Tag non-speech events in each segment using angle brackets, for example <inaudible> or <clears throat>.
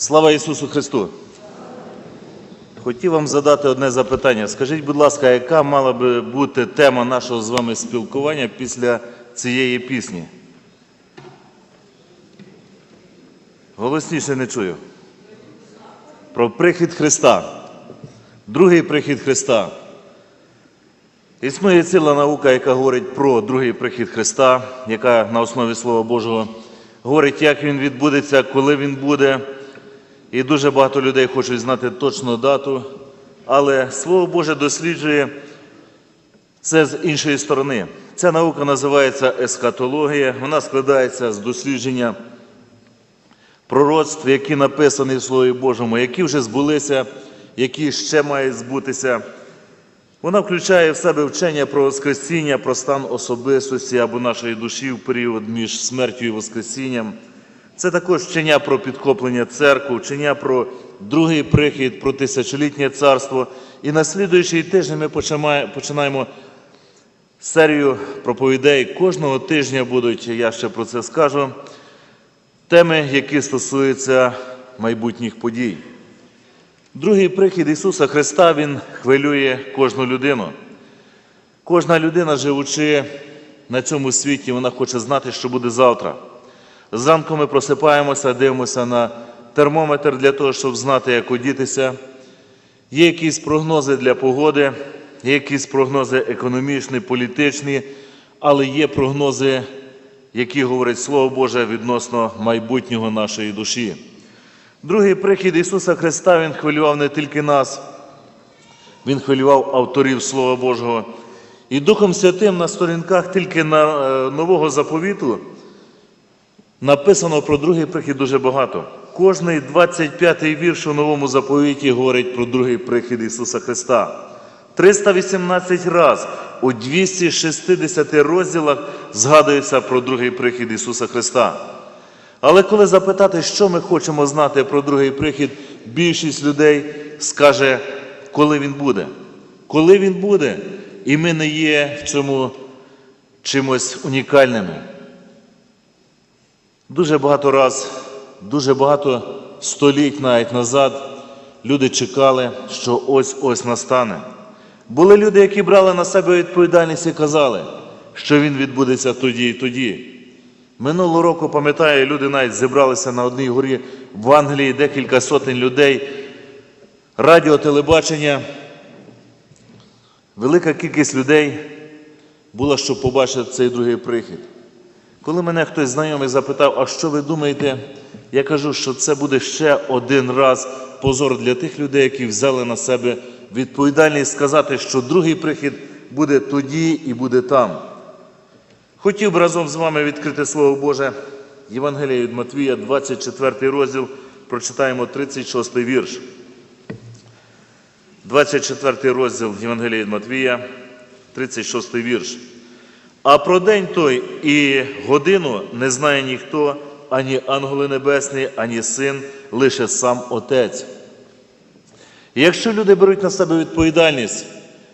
Слава Ісусу Христу! Хотів вам задати одне запитання. Скажіть, будь ласка, яка мала би бути тема нашого з вами спілкування після цієї пісні? Голосніше не чую. Про прихід Христа. Другий прихід Христа. Існує ціла наука, яка говорить про другий прихід Христа, яка на основі Слова Божого говорить, як він відбудеться, коли він буде. І дуже багато людей хочуть знати точну дату, але Слово Боже досліджує це з іншої сторони. Ця наука називається ескатологія. Вона складається з дослідження пророцтв, які написані в Слові Божому, які вже збулися, які ще мають збутися. Вона включає в себе вчення про Воскресіння, про стан особистості або нашої душі в період між смертю і Воскресінням. Це також вчення про підкоплення церкви, вчення про другий прихід, про тисячолітнє царство. І на слідуючий тиждень ми починаємо- серію проповідей. Кожного тижня будуть, я ще про це скажу, теми, які стосуються майбутніх подій. Другий прихід Ісуса Христа Він хвилює кожну людину. Кожна людина, живучи на цьому світі, вона хоче знати, що буде завтра. Зранку ми просипаємося, дивимося на термометр для того, щоб знати, як одітися. Є якісь прогнози для погоди, є якісь прогнози економічні, політичні, але є прогнози, які говорить Слово Боже відносно майбутнього нашої душі. Другий прихід Ісуса Христа Він хвилював не тільки нас, Він хвилював авторів Слова Божого. І Духом Святим на сторінках тільки на е, Нового заповіту написано про другий прихід дуже багато. Кожний 25-й вірш у новому заповіті говорить про другий прихід Ісуса Христа. 318 раз у 260 розділах згадується про другий прихід Ісуса Христа. Але коли запитати, що ми хочемо знати про другий прихід, більшість людей скаже, коли він буде. Коли він буде, і ми не є в цьому чимось унікальними. Дуже багато раз, дуже багато століть навіть назад люди чекали, що ось-ось настане. Були люди, які брали на себе відповідальність і казали, що він відбудеться тоді і тоді. Минулого року, пам'ятаю, люди навіть зібралися на одній горі в Англії декілька сотень людей, радіо, телебачення. Велика кількість людей була, щоб побачити цей другий прихід. Коли мене хтось знайомий запитав, а що ви думаєте, я кажу, що це буде ще один раз позор для тих людей, які взяли на себе відповідальність сказати, що другий прихід буде тоді і буде там. Хотів би разом з вами відкрити Слово Боже, Євангелія від Матвія, 24 розділ, прочитаємо 36 вірш. 24 розділ Євангелія від Матвія, 36 вірш. А про день той і годину не знає ніхто, ані ангели небесні, ані син, лише сам Отець. Якщо люди беруть на себе відповідальність,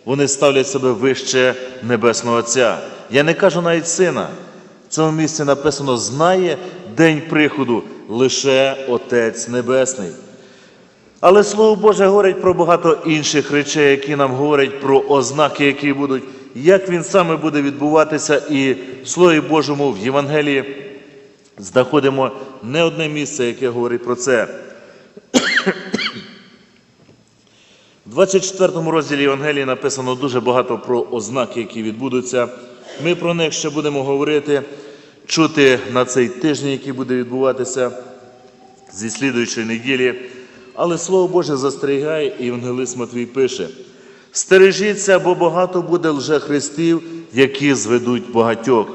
вони ставлять себе вище Небесного Отця. Я не кажу навіть сина. В цьому місці написано: знає день приходу лише Отець Небесний. Але Слово Боже говорить про багато інших речей, які нам говорять про ознаки, які будуть, як він саме буде відбуватися, і Слові Божому в Євангелії знаходимо не одне місце, яке говорить про це. В 24 розділі Євангелії написано дуже багато про ознаки, які відбудуться. Ми про них ще будемо говорити, чути на цей тиждень, який буде відбуватися зі слідуючої неділі. Але Слово Боже застерігає, і Євангелист Матвій пише: стережіться, бо багато буде лжехристів, які зведуть багатьох.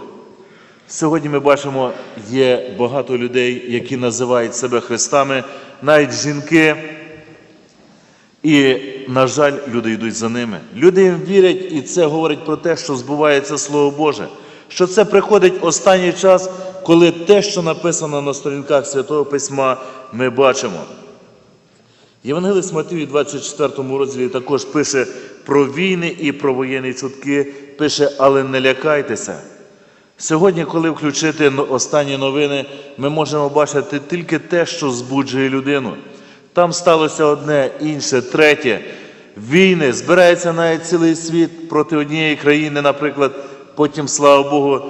Сьогодні ми бачимо, є багато людей, які називають себе Христами, навіть жінки. І, на жаль, люди йдуть за ними. Люди їм вірять, і це говорить про те, що збувається Слово Боже, що це приходить останній час, коли те, що написано на сторінках Святого Письма, ми бачимо. Євангелист Матвій у 24 розділі також пише про війни і про воєнні чутки, пише, але не лякайтеся. Сьогодні, коли включити останні новини, ми можемо бачити тільки те, що збуджує людину. Там сталося одне, інше, третє. Війни, збирається навіть цілий світ проти однієї країни, наприклад, потім, слава Богу,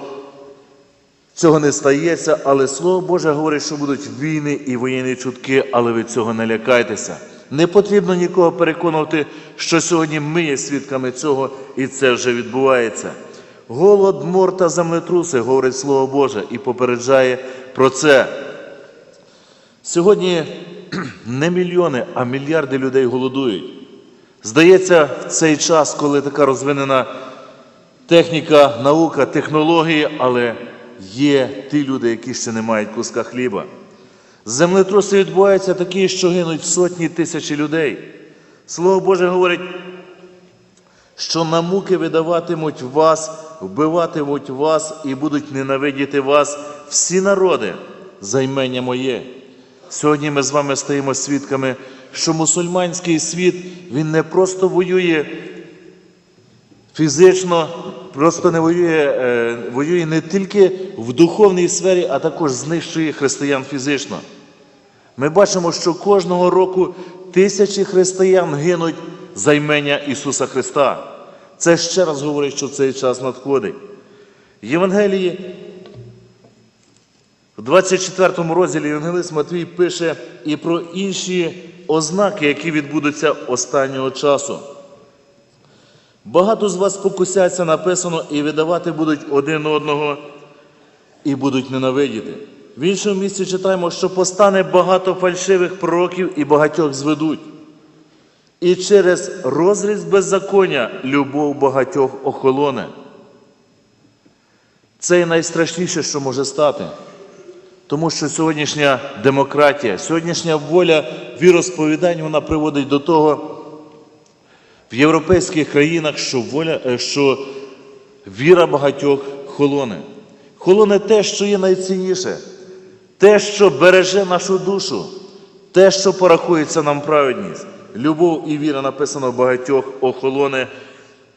цього не стається, але Слово Боже говорить, що будуть війни і воєнні чутки, але ви цього не лякайтеся. Не потрібно нікого переконувати, що сьогодні ми є свідками цього, і це вже відбувається. Голод, мор та землетруси, говорить Слово Боже, і попереджає про це. Сьогодні <clears throat> не мільйони, а мільярди людей голодують. Здається, в цей час, коли така розвинена техніка, наука, технології, але є ті люди, які ще не мають куска хліба. Землетруси відбуваються такі, що гинуть сотні тисячі людей. Слово Боже говорить, що на муки видаватимуть вас, вбиватимуть вас і будуть ненавидіти вас всі народи за імення моє. Сьогодні ми з вами стаємо свідками, що мусульманський світ він не просто воює фізично, просто не воює, е, воює не тільки в духовній сфері, а також знищує християн фізично. Ми бачимо, що кожного року тисячі християн гинуть за імення Ісуса Христа. Це ще раз говорить, що цей час надходить. Євангелії, в 24 розділі Євангелист Матвій пише і про інші ознаки, які відбудуться останнього часу. Багато з вас покусяться, написано, і видавати будуть один одного, і будуть ненавидіти. В іншому місці читаємо, що постане багато фальшивих пророків і багатьох зведуть. І через розріз беззаконня любов багатьох охолоне. Це і найстрашніше, що може стати. Тому що сьогоднішня демократія, сьогоднішня воля віросповідань, вона приводить до того в європейських країнах, що, воля, е, що віра багатьох холоне. Холоне те, що є найцінніше, те, що береже нашу душу, те, що порахується нам праведність. Любов і віра написано в багатьох охолоне.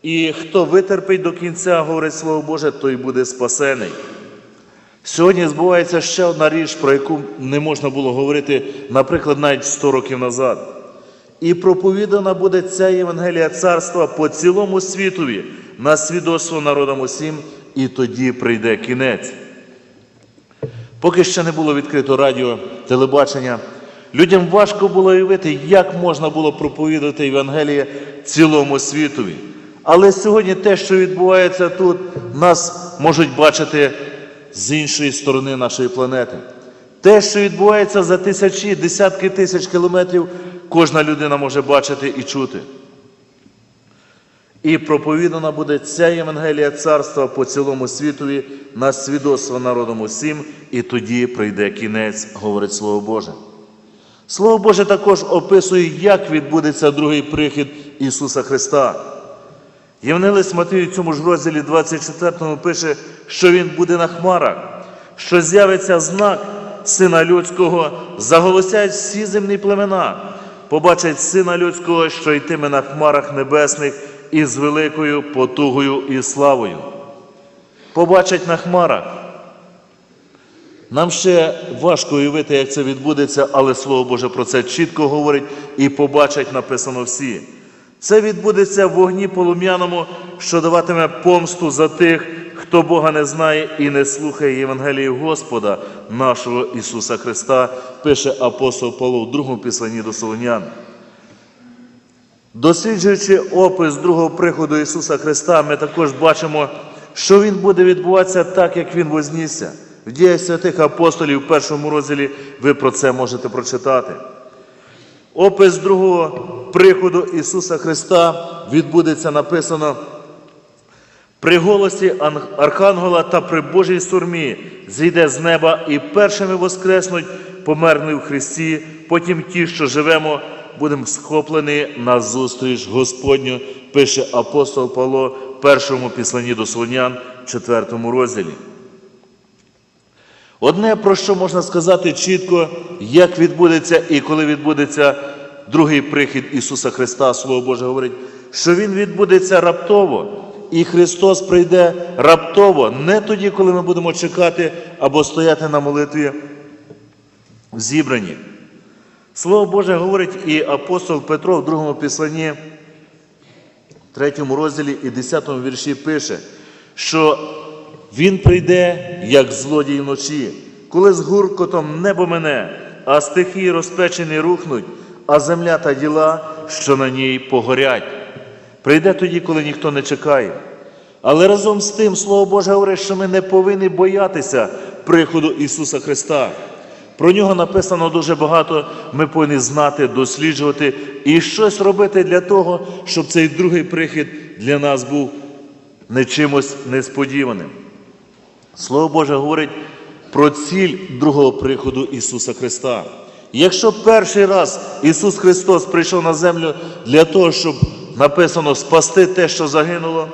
І хто витерпить до кінця, говорить Слово Боже, той буде спасений. Сьогодні збувається ще одна річ, про яку не можна було говорити, наприклад, навіть 100 років назад. І проповідана буде ця Євангелія царства по цілому світові на свідоцтво народам усім, і тоді прийде кінець. Поки ще не було відкрито радіо, телебачення, людям важко було уявити, як можна було проповідати Євангеліє цілому світові. Але сьогодні те, що відбувається тут, нас можуть бачити з іншої сторони нашої планети. Те, що відбувається за тисячі, десятки тисяч кілометрів, кожна людина може бачити і чути. І проповідана буде ця Євангелія царства по цілому світові на свідоцтво народом усім, і тоді прийде кінець, говорить Слово Боже. Слово Боже також описує, як відбудеться другий прихід Ісуса Христа. Євангелист Матвій в цьому ж розділі 24 пише, що Він буде на хмарах, що з'явиться знак Сина Людського, заголосять всі земні племена, побачать Сина Людського, що йтиме на хмарах небесних із великою потугою і славою. Побачать на хмарах. Нам ще важко уявити, як це відбудеться, але Слово Боже про це чітко говорить і побачать написано всі. Це відбудеться в вогні полум'яному, що даватиме помсту за тих, хто Бога не знає і не слухає Євангелії Господа нашого Ісуса Христа, пише апостол Павло в другому післанні до Солонян. Досліджуючи опис другого приходу Ісуса Христа, ми також бачимо, що Він буде відбуватися так, як Він вознісся. В діях святих апостолів в першому розділі ви про це можете прочитати. Опис другого приходу Ісуса Христа відбудеться написано при голосі Архангела та при Божій сурмі зійде з неба і першими воскреснуть померли в Христі, потім ті, що живемо, будемо схоплені на зустріч Господню, пише апостол Павло в першому післанні до Солонян, четвертому розділі. Одне, про що можна сказати чітко, як відбудеться і коли відбудеться другий прихід Ісуса Христа, Слово Боже говорить, що Він відбудеться раптово, і Христос прийде раптово, не тоді, коли ми будемо чекати або стояти на молитві в зібранні. Слово Боже говорить і апостол Петро в другому післанні, третьому розділі і 10 вірші пише, що він прийде, як злодій вночі, коли з гуркотом небо мене, а стихії розпечені рухнуть, а земля та діла, що на ній погорять. Прийде тоді, коли ніхто не чекає. Але разом з тим, Слово Боже говорить, що ми не повинні боятися приходу Ісуса Христа. Про нього написано дуже багато. Ми повинні знати, досліджувати і щось робити для того, щоб цей другий прихід для нас був не чимось несподіваним. Слово Боже говорить про ціль другого приходу Ісуса Христа. Якщо перший раз Ісус Христос прийшов на землю для того, щоб написано спасти те, що загинуло,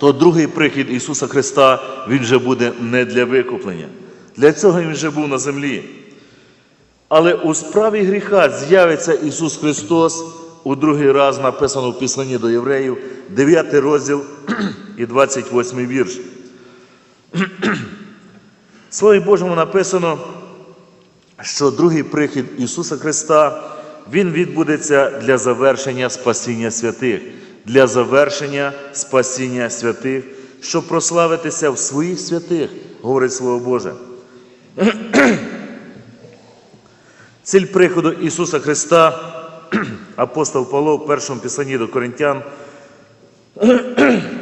то другий прихід Ісуса Христа Він вже буде не для викуплення. Для цього Він вже був на землі. Але у справі гріха з'явиться Ісус Христос у другий раз написано в Післанні до євреїв, 9 розділ <clears throat> і 28 вірш. <clears throat> Слові Божому написано, що другий прихід Ісуса Христа Він відбудеться для завершення спасіння святих, для завершення спасіння святих, щоб прославитися в своїх святих, говорить Слово Боже. <clears throat> Ціль приходу Ісуса Христа, <clears throat> апостол Павло в першому писанні до Коринтян <clears throat>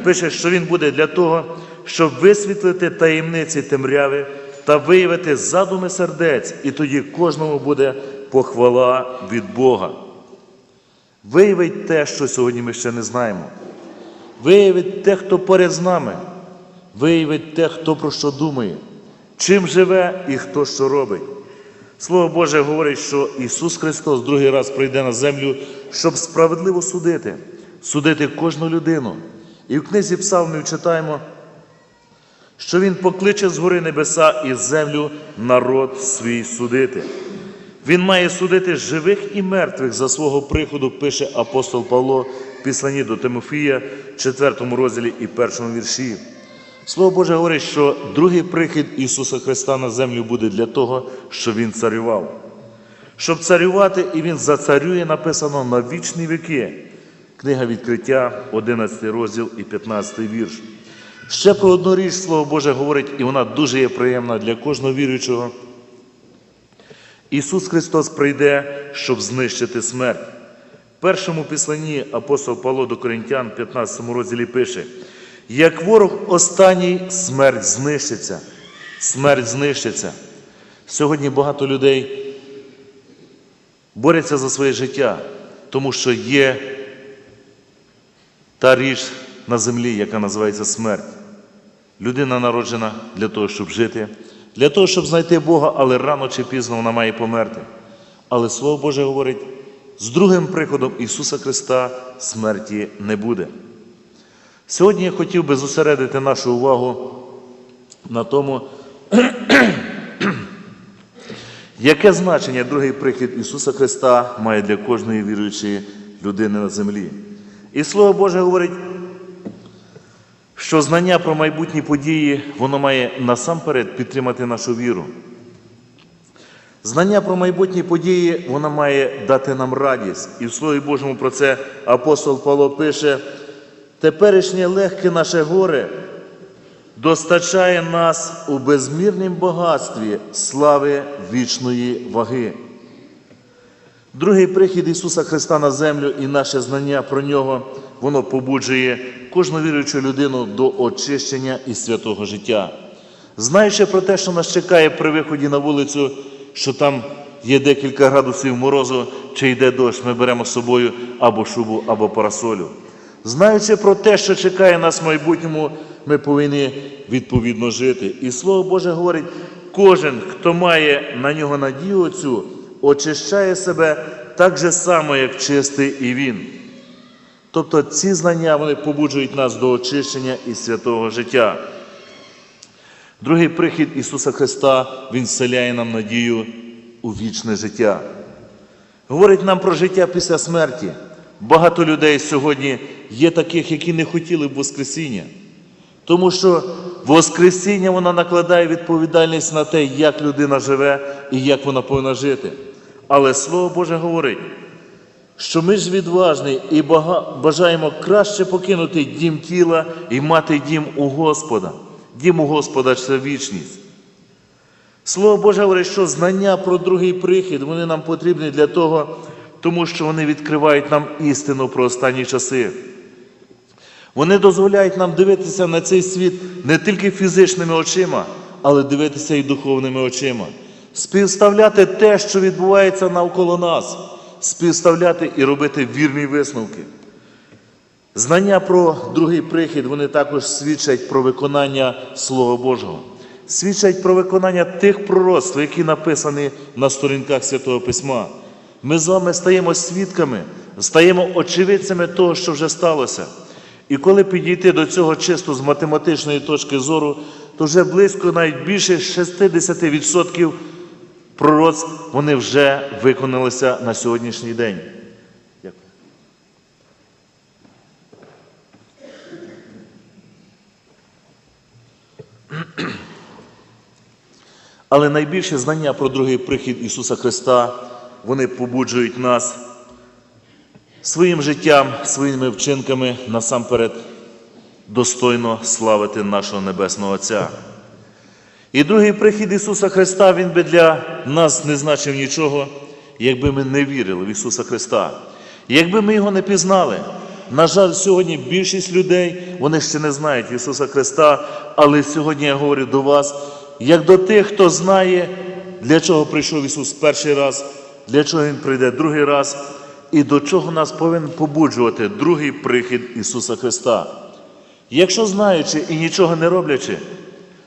пише, що Він буде для того, щоб висвітлити таємниці темряви та виявити задуми сердець, і тоді кожному буде похвала від Бога. Виявить те, що сьогодні ми ще не знаємо. Виявить те, хто поряд з нами. Виявить те, хто про що думає, чим живе і хто що робить. Слово Боже говорить, що Ісус Христос другий раз прийде на землю, щоб справедливо судити, судити кожну людину. І в книзі Псалмів читаємо, що Він покличе з гори небеса і землю народ свій судити. Він має судити живих і мертвих за свого приходу, пише апостол Павло в післанні до Тимофія, 4 розділі і 1 вірші. Слово Боже говорить, що другий прихід Ісуса Христа на землю буде для того, щоб Він царював. Щоб царювати, і Він зацарює, написано на вічні віки. Книга відкриття, 11 розділ і 15 вірш. Ще про одну річ Слово Боже говорить, і вона дуже є приємна для кожного віруючого. Ісус Христос прийде, щоб знищити смерть. В першому післанні апостол Павло до Коринтян, 15 розділі пише: як ворог останній, смерть знищиться. Смерть знищиться. Сьогодні багато людей борються за своє життя, тому що є та річ на землі, яка називається смерть. Людина народжена для того, щоб жити, для того, щоб знайти Бога, але рано чи пізно вона має померти. Але Слово Боже говорить, з другим приходом Ісуса Христа смерті не буде. Сьогодні я хотів би зосередити нашу увагу на тому, <clears throat> яке значення другий прихід Ісуса Христа має для кожної віруючої людини на землі. І Слово Боже говорить, що знання про майбутні події, воно має насамперед підтримати нашу віру. Знання про майбутні події, воно має дати нам радість. І в Слові Божому про це апостол Павло пише, теперішнє легке наше горе достачає нас у безмірнім багатстві слави вічної ваги. Другий прихід Ісуса Христа на землю і наше знання про Нього, воно побуджує кожну віруючу людину до очищення і святого життя. Знаючи про те, що нас чекає при виході на вулицю, що там є декілька градусів морозу, чи йде дощ, ми беремо з собою або шубу, або парасолю. Знаючи про те, що чекає нас в майбутньому, ми повинні відповідно жити. І Слово Боже говорить, кожен, хто має на нього надію цю, очищає себе так же само, як чистий і він. Тобто ці знання вони побуджують нас до очищення і святого життя. Другий прихід Ісуса Христа, Він вселяє нам надію у вічне життя. Говорить нам про життя після смерті. Багато людей сьогодні є таких, які не хотіли б Воскресіння. Тому що Воскресіння вона накладає відповідальність на те, як людина живе і як вона повинна жити. Але Слово Боже говорить, що ми ж відважні і бажаємо краще покинути дім тіла і мати дім у Господа. Дім у Господа це вічність. Слово Боже говорить, що знання про другий прихід вони нам потрібні для того, тому що вони відкривають нам істину про останні часи. Вони дозволяють нам дивитися на цей світ не тільки фізичними очима, але дивитися і духовними очима, співставляти те, що відбувається навколо нас, співставляти і робити вірні висновки. Знання про другий прихід вони також свідчать про виконання Слова Божого, свідчать про виконання тих пророцтв, які написані на сторінках Святого Письма. Ми з вами стаємо свідками, стаємо очевидцями того, що вже сталося. І коли підійти до цього чисто з математичної точки зору, то вже близько навіть більше 60% пророцтв вони вже виконалися на сьогоднішній день. Але найбільше знання про другий прихід Ісуса Христа, вони побуджують нас своїм життям, своїми вчинками насамперед достойно славити нашого Небесного Отця. І другий прихід Ісуса Христа, Він би для нас не значив нічого, якби ми не вірили в Ісуса Христа, якби ми Його не пізнали. На жаль, сьогодні більшість людей вони ще не знають Ісуса Христа, але сьогодні я говорю до вас, як до тих, хто знає, для чого прийшов Ісус перший раз, для чого Він прийде другий раз, і до чого нас повинен побуджувати другий прихід Ісуса Христа. Якщо знаючи і нічого не роблячи,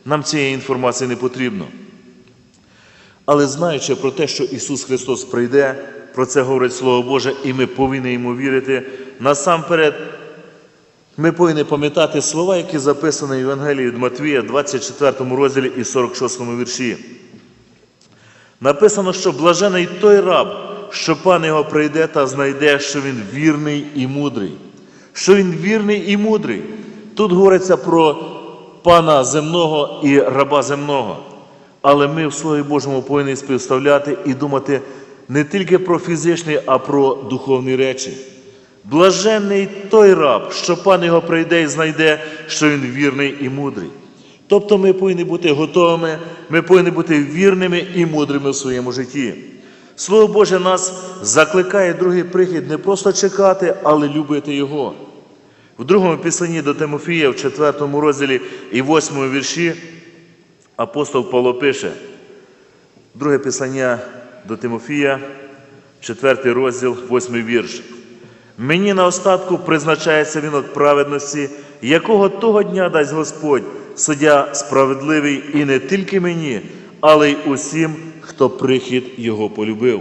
нам цієї інформації не потрібно. Але знаючи про те, що Ісус Христос прийде, про це говорить Слово Боже, і ми повинні йому вірити, насамперед ми повинні пам'ятати слова, які записані в Євангелії від Матвія, 24 розділі і 46 вірші. Написано, що блажений той раб, що пан його прийде та знайде, що він вірний і мудрий. Що він вірний і мудрий. Тут говориться про пана земного і раба земного. Але ми в Слові Божому повинні співставляти і думати не тільки про фізичні, а про духовні речі. Блаженний той раб, що пан його прийде і знайде, що він вірний і мудрий. Тобто ми повинні бути готовими, ми повинні бути вірними і мудрими в своєму житті. Слово Боже нас закликає другий прихід не просто чекати, але любити Його. В другому післанні до Тимофія, в 4 розділі і 8 вірші, апостол Павло пише, друге післання до Тимофія, 4 розділ, 8 вірш. Мені на остатку призначається вінок праведності, якого того дня дасть Господь, суддя справедливий і не тільки мені, але й усім, хто прихід Його полюбив.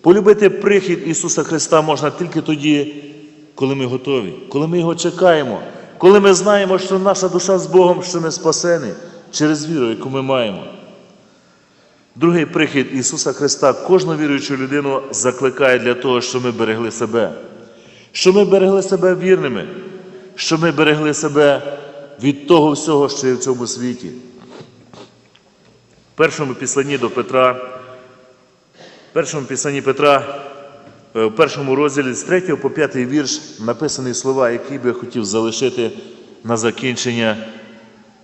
Полюбити прихід Ісуса Христа можна тільки тоді, коли ми готові, коли ми Його чекаємо, коли ми знаємо, що наша душа з Богом, що ми спасені через віру, яку ми маємо. Другий прихід Ісуса Христа кожну віруючу людину закликає для того, щоб ми берегли себе, щоб ми берегли себе вірними, щоб ми берегли себе від того всього, що є в цьому світі. Першому післанні до Петра, в першому післанні Петра, е, в першому розділі з 3 по 5 вірш написані слова, які би я хотів залишити на закінчення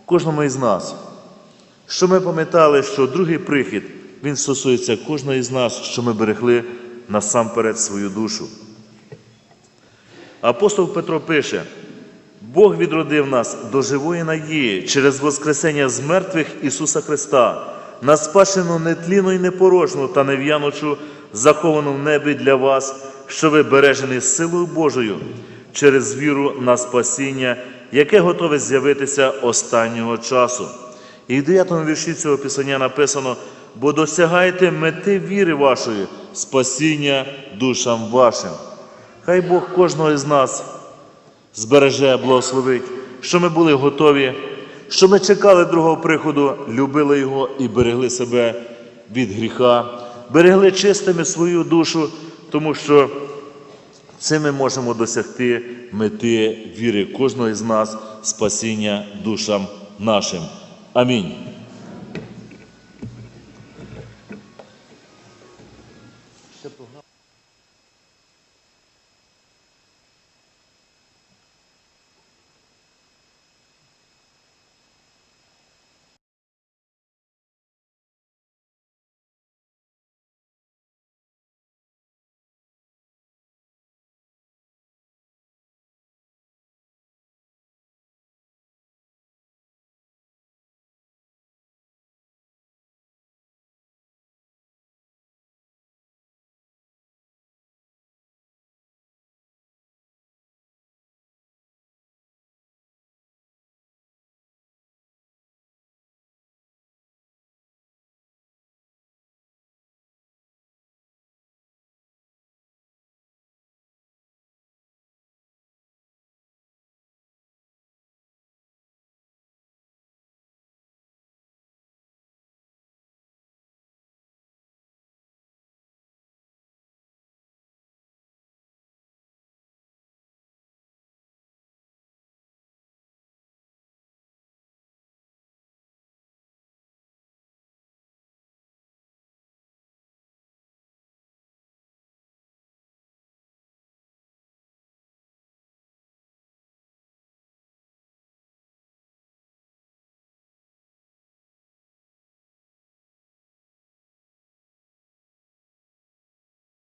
кожному із нас. Що ми пам'ятали, що другий прихід, він стосується кожного із нас, що ми берегли насамперед свою душу. Апостол Петро пише, Бог відродив нас до живої надії через Воскресення з мертвих Ісуса Христа, на спадщину нетлінну і непорожну та нев'янучу, заховану в небі для вас, що ви бережені силою Божою через віру на спасіння, яке готове з'явитися останнього часу. І в 9 вірші цього писання написано: бо досягайте мети віри вашої, спасіння душам вашим. Хай Бог кожного із нас збереже, благословить, що ми були готові, що ми чекали другого приходу, любили Його і берегли себе від гріха, берегли чистими свою душу, тому що Цим ми можемо досягти мети віри кожного із нас, спасіння душам нашим. Амінь.